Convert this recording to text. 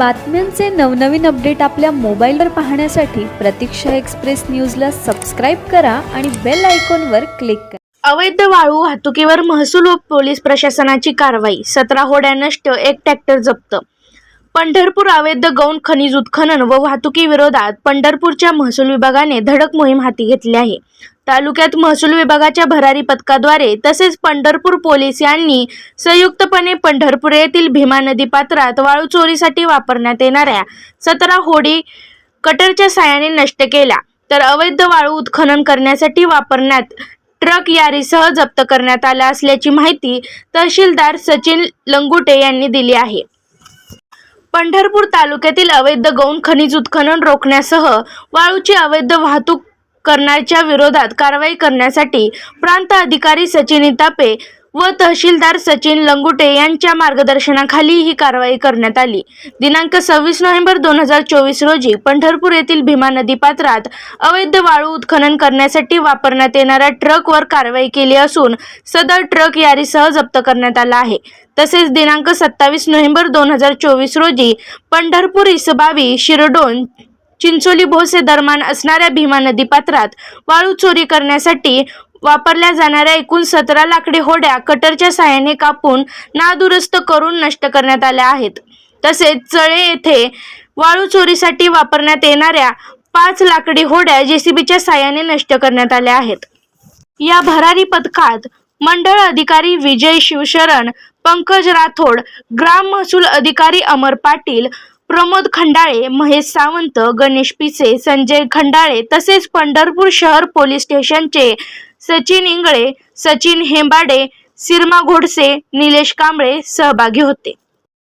बातम्यांचे नवनवीन अपडेट आपल्या मोबाईलवर पाहण्यासाठी प्रतीक्षा एक्सप्रेस न्यूजला सबस्क्राईब करा आणि बेल आयकॉनवर क्लिक करा. अवैध वाळू वाहतुकीवर महसूल व पोलीस प्रशासनाची कारवाई. सतरा होड्या नष्ट एक ट्रॅक्टर जप्त पंढरपूर अवैध गौण खनिज उत्खनन व वाहतुकी विरोधात पंढरपूरच्या महसूल विभागाने धडक मोहीम हाती घेतली आहे. तालुक्यात महसूल विभागाच्या भरारी पथकाद्वारे तसेच पंढरपूर पोलीस यांनी संयुक्तपणे पंढरपूर येथील भीमा नदी पात्रात वाळू चोरीसाठी वापरण्यात येणाऱ्या सतरा होडी कटरच्या साहाय्याने नष्ट केल्या. तर अवैध वाळू उत्खनन करण्यासाठी वापरण्यात ट्रक यारीसह जप्त करण्यात आला असल्याची माहिती तहसीलदार सचिन लंगुटे यांनी दिली आहे. पंढरपूर तालुक्यातील अवैध गौण खनिज उत्खनन रोखण्यासह वाळूची अवैध वाहतूक करण्याच्या विरोधात कारवाई करण्यासाठी प्रांत अधिकारी सचिन इतापे व तहसीलदार सचिन लंगुटे यांच्या मार्गदर्शनाखाली ही कारवाई करण्यात आली. दिनांक सव्वीस नोव्हेंबर दोन हजार चोवीस रोजी पंढरपूर येथील भीमा नदी पात्रात अवैध वाळू उत्खनन करण्यासाठी वापरण्यात येणाऱ्या ट्रकवर कारवाई केली असून सदर ट्रक यारीसह जप्त करण्यात आला आहे. तसेच दिनांक सत्तावीस नोव्हेंबर दोन हजार चोवीस रोजी पंढरपूर इसबावी शिरडोन चिंचोली भोसे दरम्यान असणाऱ्या भीमा नदी पात्रात वाळू चोरी करण्यासाठी वापरल्या जाणाऱ्या एकूण सतरा लाकडी होड्या कटरच्या साहाय्याने कापून नादुरुस्त करून नष्ट करण्यात आल्या आहेत. तसेच चळे येथे वाळू चोरीसाठी वापरण्यात येणाऱ्या पाच लाकडी होड्या जेसीबीच्या साहाय्याने नष्ट करण्यात आल्या आहेत. या भरारी पथकात मंडळ अधिकारी विजय शिवशरण पंकज राठोड ग्राम महसूल अधिकारी अमर पाटील प्रमोद खंडाळे महेश सावंत गणेश पिसे संजय खंडाळे तसेच पंढरपूर शहर पोलीस स्टेशनचे सचिन इंगळे सचिन हेंबाडे सिरमा घोडसे निलेश कांबळे सहभागी होते.